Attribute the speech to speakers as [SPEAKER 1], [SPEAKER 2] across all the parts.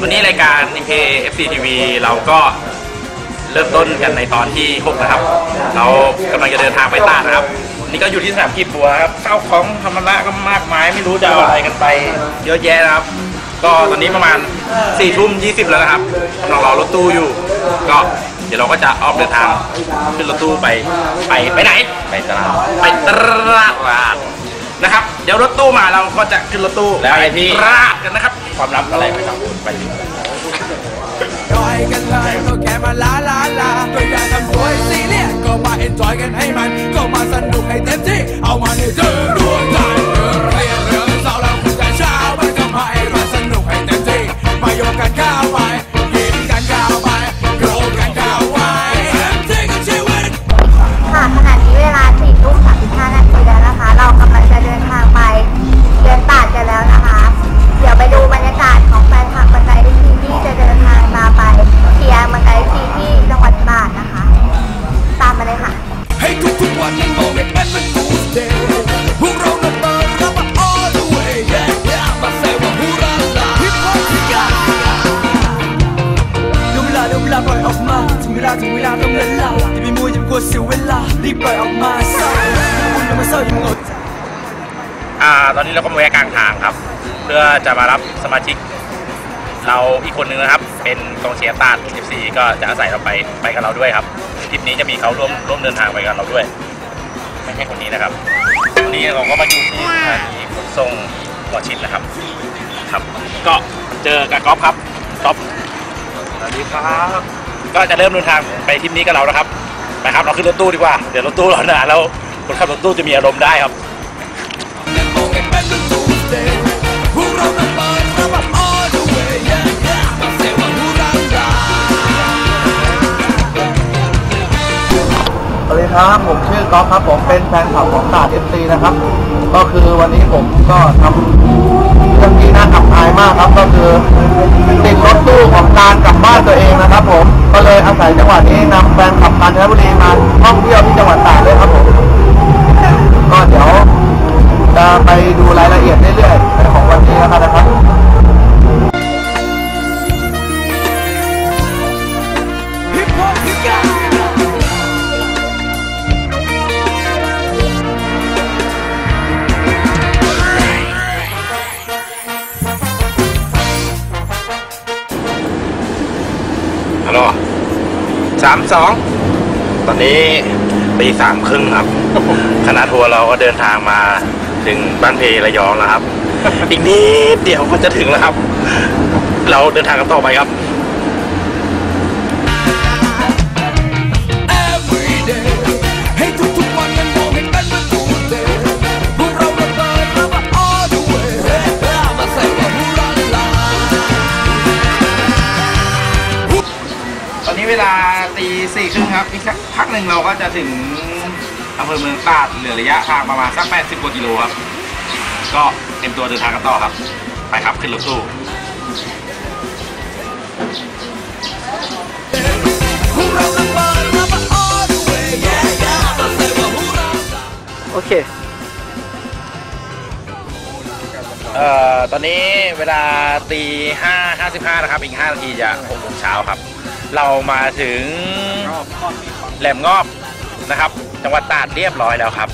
[SPEAKER 1] วันนี้รายการ m k FC TV เราก็เริ่มต้นกันในตอนที่ 6 นะครับ เรากำลังจะเดินทางไปตราดนะครับ นี่ก็อยู่ที่สนามกีบบัวครับข้าวของธรรมะก็มากมาย ไม่รู้จะเอาอะไรกันไป เยอะแยะนะครับ ก็ตอนนี้ประมาณ4ี่ทุ่มยีแล้วนะครับกำลังรอรถตู้อยู่ ก็เดี๋ยวเราก็จะออกเดินทางขึ้นรถตู้ไปไปไปไหน
[SPEAKER 2] ไปตลาด
[SPEAKER 1] ไปตราดนะครับ เดี๋ยวรถตู้มาเราก็จะขึ้นรถตู้
[SPEAKER 2] แล้วไอ้ที่
[SPEAKER 1] ปตราดกันนะครับ
[SPEAKER 2] ความลับอะไรไม่ต้องไปดิ
[SPEAKER 3] จอยกันเลยก็แค่มาลาลาลาก็อย่าทำตัวให้ซีเรียสก็มาเอนจอยกันให้มัน ก็มาสนุกให้เต็มที่ เอามาให้ถึงด
[SPEAKER 4] ลารีบปล่
[SPEAKER 3] อยออกมาซะอย่ามุ่งอย่ามาเศร้าอย่ามาอด
[SPEAKER 1] อ่าตอนนี้เราก็มาแวะกลางทางครับ เพื่อจะมารับสมาชิก เราอีกคนนึงนะครับ เป็นกองเชียร์ตาด FC ก็จะอาศัยเราไปไปกับเราด้วยครับทริปนี้จะมีเขาร่วมร่วมเดินทางไปกับเราด้วย ไม่ใช่คนนี้นะครับวันนี้เราก็มาอยู่ที่สถานีขนส่งหัวชิดนะครับ ครับ ก็เจอกับก๊อฟครับก๊อฟสวัสดีครับ ก็จะเริ่มเดินทางไปทริปนี้กับเรานะครับ ไปครับเราขึ้นรถตู้ดีกว่า เดี๋ยวรถตู้เรานานแล้วคนขับรถตู้จะมีอารมณ์ได้ครับ
[SPEAKER 5] สวัสดีครับ ผมชื่อกอล์ฟครับ ผมเป็นแฟนคลับของตาดเอฟซีนะครับ ก็คือวันนี้ผมก็ทำ มากครับก็คือติดรถตู้ของการกลับบ้านตัวเองนะครับผมก็เลยอาศัยจังหวะนี้นำแฟนขับการเทบุรีา
[SPEAKER 1] มสองตอนนี้ตีสามครึ่งครับ คณะทัวร์เราก็เดินทางมาถึงบ้านเพระยองแล้วครับ อีกนิดเดียวก็จะถึงแล้วครับ เราเดินทางกันต่อไปครับ
[SPEAKER 3] every day ให้ทุกๆวันนั้นมองให้เป็นเป็น Tuesday พวกเรานั้นเปิดรับมา all the way yeah มาเซว่าฮูราลา
[SPEAKER 1] ตอนนี้เวลา ตีสี่ครึ่งครับ อีกสักพักหนึ่งเราก็จะถึงอำเภอเมืองตราดเหลือระยะทางประมาณสัก 80กว่ากิโลครับ ก็เตรียมตัวเดินทางกันต่อครับ ไปครับขึ้นรถตู้
[SPEAKER 3] พวกเรานั้นเปิดรับมา all the way yeah yeah มาเซว่าฮูราลา
[SPEAKER 5] โอเค
[SPEAKER 1] เอ่อ ตอนนี้เวลาตีห้าห้าสิบห้านะครับ อีกห้านาทีจะหกโมงเช้าครับ เรามาถึงแหลมงอบนะครับ จังหวัดตราดเรียบร้อยแล้วครับ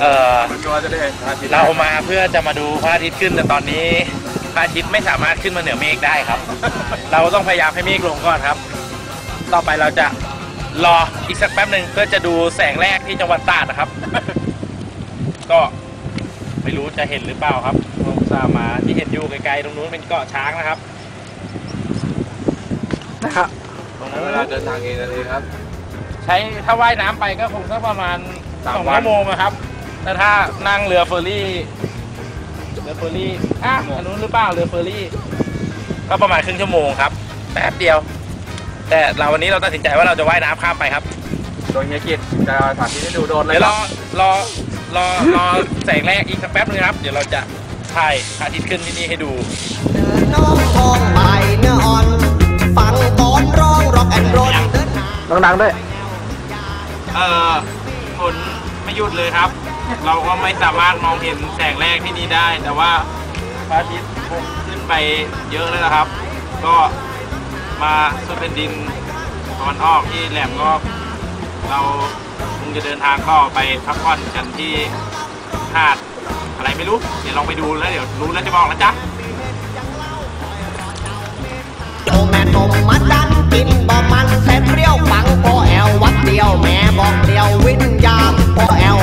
[SPEAKER 1] เอ่อเรามาเพื่อจะมาดูพระอาทิตย์ขึ้นแต่ตอนนี้พระอาทิตย์ไม่สามารถขึ้นมาเหนือเมฆได้ครับ เราต้องพยายามให้เมฆลงก่อนครับ ต่อไปเราจะรออีกสักแป๊บหนึ่งเพื่อจะดูแสงแรกที่จังหวัดตราดนะครับ ก็ไม่รู้จะเห็นหรือเปล่าครับผมสาห์มาที่เห็นอยู่ไกลๆตรงนู้นเป็นเกาะช้างนะครับนะครับ ตรงนั้น
[SPEAKER 2] เวลาเดินทางกี่นาทีครับ
[SPEAKER 1] ใช้ถ้าว่ายน้ำไปก็คงสักประมาณ
[SPEAKER 2] สาม
[SPEAKER 1] สอง
[SPEAKER 2] วัน
[SPEAKER 1] ชั่วโมงนะครับแต่ถ้านั่งเรือเฟอร์รี่เรือเฟอร์รี่อะอันนู้นหรือเปล่าเรือเฟอร์รี่ ก็ประมาณครึ่งชั่วโมงครับแป๊บเดียว แต่เราวันนี้เราตัดสินใจว่าเราจะว่ายน้ำข้ามไปครับ
[SPEAKER 2] โดยเฮียกิจจะสาธิตให้ดูโดนเลย
[SPEAKER 1] เดี๋ยว
[SPEAKER 2] ค
[SPEAKER 1] ร
[SPEAKER 2] รั
[SPEAKER 1] อบรอรอรอแสงแรกอีกสักแป๊บนึงครับ เดี๋ยวเราจะถ่ายพระอาทิตย์ขึ้นที่นี่ให้ดู
[SPEAKER 6] น้องทองใบเนื้ออ่อน แอนด์โรลเดินทาง
[SPEAKER 5] ดังๆด้วย
[SPEAKER 1] เอ่อฝนไม่หยุดเลยครับ เราก็ไม่สามารถมองเห็นแสงแรกที่นี่ได้ แต่ว่าพระอาทิตย์คงขึ้นไปเยอะเลยนะครับ ก็มาสุดเป็นดินตะวันออกที่แหลมงอบเราคงจะเดินทางก็ไปพักผ่อนกันที่หาดอะไรไม่รู้ เดี๋ยวลองไปดูแล้วเดี๋ยวรู้แล้วจะบอกนะจ๊ะ
[SPEAKER 6] โอแม่นมมาดัน กินบ่มันแต่เปรี้ยวปังพอแอลวัดเดียวแม่บอกเดียววิญญาณพอแอล